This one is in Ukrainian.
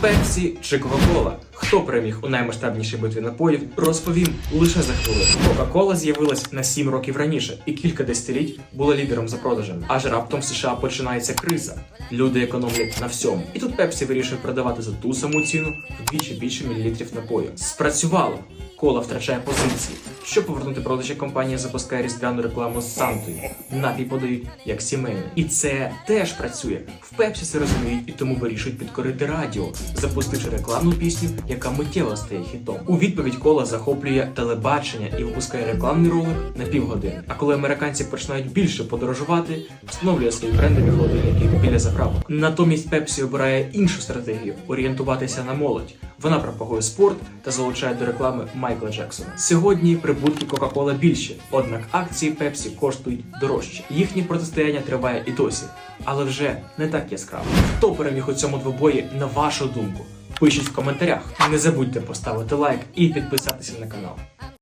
Пепсі чи Кока-Кола? Хто переміг у наймасштабнішій битві напоїв, розповім лише за хвилину. Кока-Кола з'явилась на 7 років раніше і кілька десятиліть була лідером за продажем. Аж раптом в США починається криза. Люди економлять на всьому. І тут Пепсі вирішив продавати за ту саму ціну вдвічі більше мілілітрів напою. Спрацювало. Кола втрачає позиції. Щоб повернути продажі, компанія запускає різдвяну рекламу з Сантою. Напій подають як сімейний. І це теж працює. В Пепсі це розуміють і тому вирішують підкорити радіо, запустивши рекламну пісню, яка миттєво стає хітом. У відповідь кола захоплює телебачення і випускає рекламний ролик на півгодини. А коли американці починають більше подорожувати, встановлює свої брендові холодильники біля заправок. Натомість Пепсі обирає іншу стратегію орієнтуватися на молодь. Вона пропагує спорт та залучає до реклами Майкла Джексона. Сьогодні прибутки Кока-Кола більші, однак акції Пепсі коштують дорожче. Їхнє протистояння триває і досі, але вже не так яскраво. Хто переміг у цьому двобої, на вашу думку? Пишіть в коментарях. Не забудьте поставити лайк і підписатися на канал.